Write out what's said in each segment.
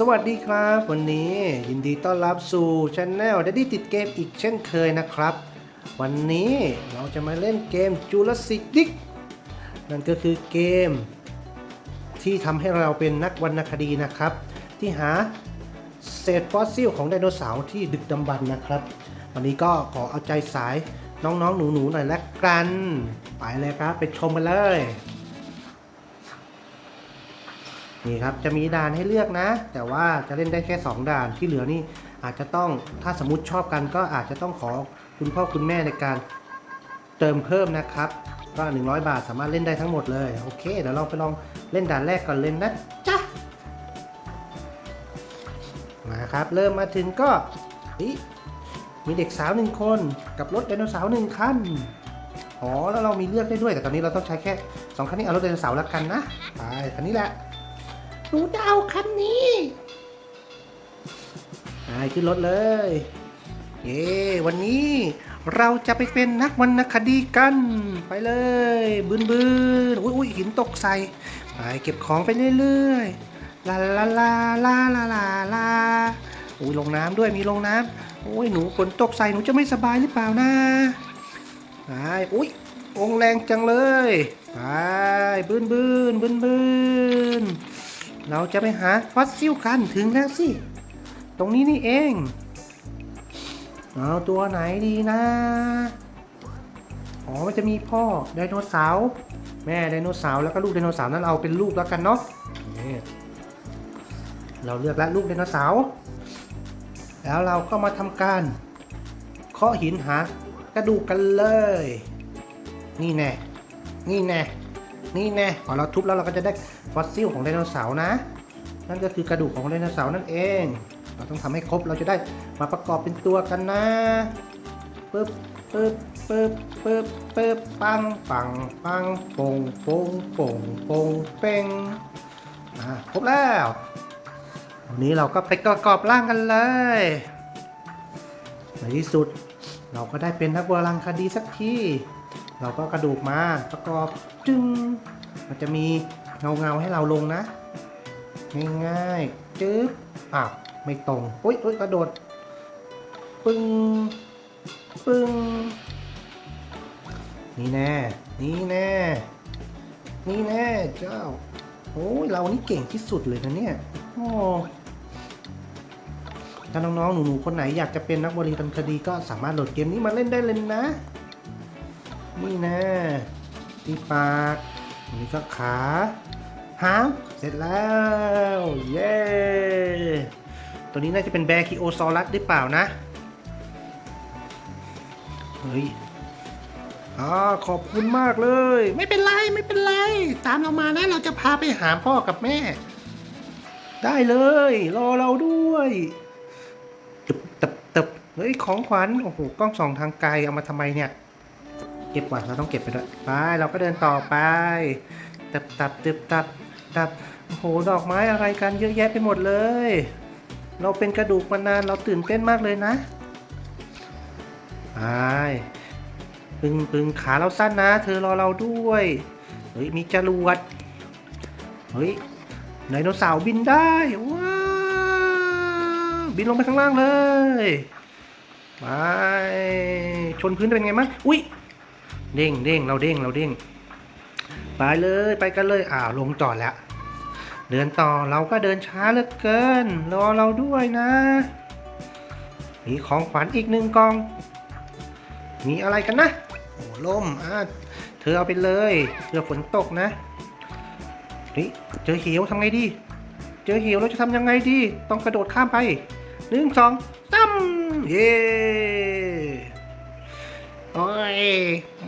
สวัสดีครับ วันนี้ยินดีต้อนรับสู่ช anel ด a d d y ติดเกมอีกเช่นเคยนะครับ วันนี้เราจะมาเล่นเกม Jurassic d i c นั่นก็คือเกม ที่ทำให้เราเป็นนักวรรณคดีนะครับ ที่หาเศษฟอสซิลของไดโนเสาร์ที่ดึกดำบรรพ์นะครับ วันนี้ก็ขอเอาใจสายน้องๆหนูๆหน่อยละกัน ไปเลยครับ ไปชมกันเลย นี่ครับจะมีด่านให้เลือกนะ แต่ว่าจะเล่นได้แค่ 2 ด่านที่เหลือนี่อาจจะต้องถ้าสมมติชอบกันก็อาจจะต้องขอคุณพ่อคุณแม่ในการเติมเพิ่มนะครับ ก็ 100 บาทสามารถเล่นได้ทั้งหมดเลย โอเค เดี๋ยวเราไปลองเล่นด่านแรกก่อนเลยนนะจ๊ะมาครับ เริ่มมาถึงก็มีเด็กสาวหนึ่งคนกับรถไดโนเสาร์หนึ่งคันอ๋อแล้วเรามีเลือกได้ด้วย แต่ตอนนี้เราต้องใช้แค่สองคันนี้เอารถไดโนเสาร์แล้วกันนะไปคันนี้แหละ หนูจะเอาคันนี้ไปขึ้นรถเลย เย้วันนี้เราจะไปเป็นนักวรรณคดีกัน ไปเลย บืนบืนอุ้ยอุ้ยหินตกใส่ ไปเก็บของไปเรื่อยๆ ลาลาลาลาลาลาลาอุ้ยลงน้ำด้วยมีลงน้ำโอ้ยหนูฝนตกใส่หนูจะไม่สบายหรือเปล่านะไปอุ้ยองแรงจังเลย ไปบืนบืนบืนบืน เราจะไปหาฟอสซิลกันถึงแล้วสิ ตรงนี้นี่เอง เอาตัวไหนดีนะ อ๋อ มันจะมีพ่อไดโนเสาร์แม่ไดโนเสาร์แล้วก็ลูกไดโนเสาร์นั้นเอาเป็นลูกแล้วกันเนาะนี่เราเลือกแล้วลูกไดโนเสาร์แล้วเราก็มาทำการเคาะหินหากระดูกกันเลย นี่แน่ นี่แน่ นี่แน่พอเราทุบแล้วเราก็จะได้ฟอสซิลของไดโนเสาร์นะ นั่นก็คือกระดูกของไดโนเสาร์นั่นเอง เราต้องทำให้ครบเราจะได้มาประกอบเป็นตัวกันนะปึ๊บปึ๊บปึ๊บปึ๊บปึ๊บปังปังปังปงปงปงปงเป้งอ่าครบแล้ววันนี้เราก็ไปประกอบร่างกันเลยในที่สุดเราก็ได้เป็นนักโบราณคดีสักที เราก็กระดูกมาประกอบจึงมันจะมีเงาเงาให้เราลงนะ ง่ายๆจึ๊บอ้าวไม่ตรงอุ้ยอุ้ยกระโดด ปึ้งปึ้งนี่แน่ นี่แน่ นี่แน่เจ้า โอ้ยเรานี่เก่งที่สุดเลยนะเนี่ยโอ้ถ้าน้องๆ หนูๆ คนไหนอยากจะเป็นนักบริการคดีก็สามารถโหลดเกมนี้มาเล่นได้เลยนะ นี่นะที่ปากนนี้ก็ขา หาง เสร็จแล้ว เย้ ตัวนี้น่าจะเป็นแบคิโอซอรัสหรือเปล่านะ เฮ้ยอ่าขอบคุณมากเลย ไม่เป็นไร ไม่เป็นไร ตามเรามานะ เราจะพาไปหาพ่อกับแม่ ได้เลย รอเราด้วยตึบตึบตึบเฮ้ย ของขวัญ โอ้โห กล้องส่องทางไกล เอามาทำไมเนี่ย ก็บก่อนเราต้องเก็บไปด้วยไปเราก็เดินต่อไปตับตับตึบตับตับโอ้โหดอกไม้อะไรกันเยอะแยะไปหมดเลย เราเป็นกระดูกมานานเราตื่นเต้นมากเลยนะไปปึงปึงขาเราสั้นนะ เธอรอเราด้วยเฮ้ยมีจรวดเฮ้ยไดโนเสาร์บินได้ว้าวบินลงไปข้างล่างเลยไปชนพื้นเป็นไงมั้งอุ้ย เด้งเด้งเราเด้งเราเด้งไปเลยไปกันเลยอ้าลงจอดแล้ว เดินต่อเราก็เดินช้าเหลือเกิน รอเราด้วยนะ มีของขวัญอีกหนึ่งกอง มีอะไรกันนะโอ้ล่มอะเธอเอาไปเลยเผื่อฝนตกนะเฮ้ยเจอเหวทำไงดี เจอเหวเราจะทำยังไงดี ต้องกระโดดข้ามไปหนึ่งสองตั้มเย้ โอ้ย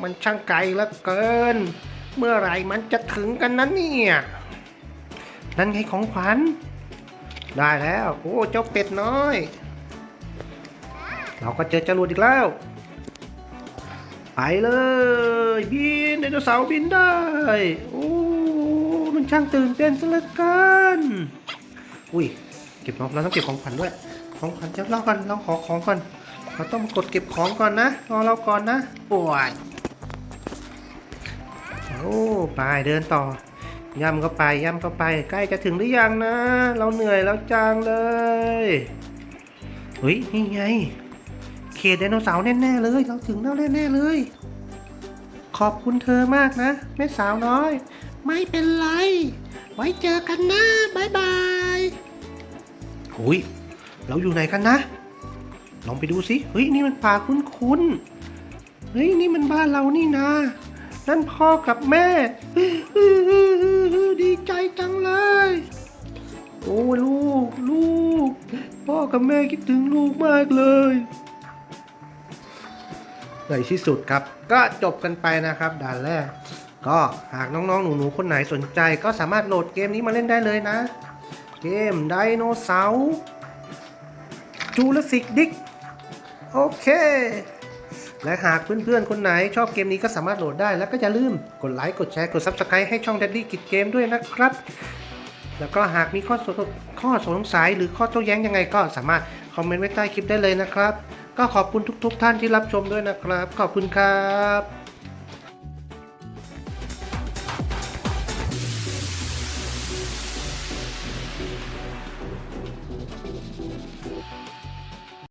มันช่างไกลเหลือเกิน เมื่อไหร่มันจะถึงกันนั้นเนี่ย นั่นไงของขวัญ ได้แล้ว โอ้ เจ้าเป็ดน้อย เราก็เจอจรวดอีกแล้ว ไปเลย บินไดโนเสาร์บินได้ โอ้ มันช่างตื่นเต้นซะเหลือเกิน อุ้ย เก็บของเราต้องเก็บของขวัญด้วย ของขวัญจะเล่ากันเราขอของก่อน เราต้องกดเก็บของก่อนนะรอเราก่อนนะป่วยโอ้ไปเดินต่อย่ำเข้าไปย่ำเข้าไป ใกล้จะถึงหรือยังนะ เราเหนื่อยแล้วจังเลยเฮ้ยนี่ไง เขตไดโนเสาร์แน่ๆเลย เราถึงแล้วแน่ๆเลย ขอบคุณเธอมากนะแม่สาวน้อย ไม่เป็นไร ไว้เจอกันนะบายบายหุยเราอยู่ไหนกันนะ ลองไปดูสิเฮ้ยนี่มันป่าคุ้นๆเฮ้ยนี่มันบ้านเรานี่นะ นั่นพ่อกับแม่ดีใจจังเลย โอ้ลูกลูก พ่อกับแม่คิดถึงลูกมากเลยในที่สุดครับ ก็จบกันไปนะครับด่านแรก ก็หากน้องๆ หนูๆ คนไหนสนใจ ก็สามารถโหลดเกมนี้มาเล่นได้เลยนะ เกมไดโนเสาร์จูเลสิกดิก โอเค และหากเพื่อนๆ คนไหนชอบเกมนี้ก็สามารถโหลดได้ แล้วก็อย่าลืมกดไลค์ กดแชร์ กด Subscribe ให้ช่อง Daddy กิจเกมด้วยนะครับ แล้วก็หากมีข้อสงข้อสงสัยหรือข้อโต้แย้งยังไงก็สามารถคอมเมนต์ไว้ใต้คลิปได้เลยนะครับ ก็ขอบคุณทุกๆ ท่านที่รับชมด้วยนะครับ ขอบคุณครับ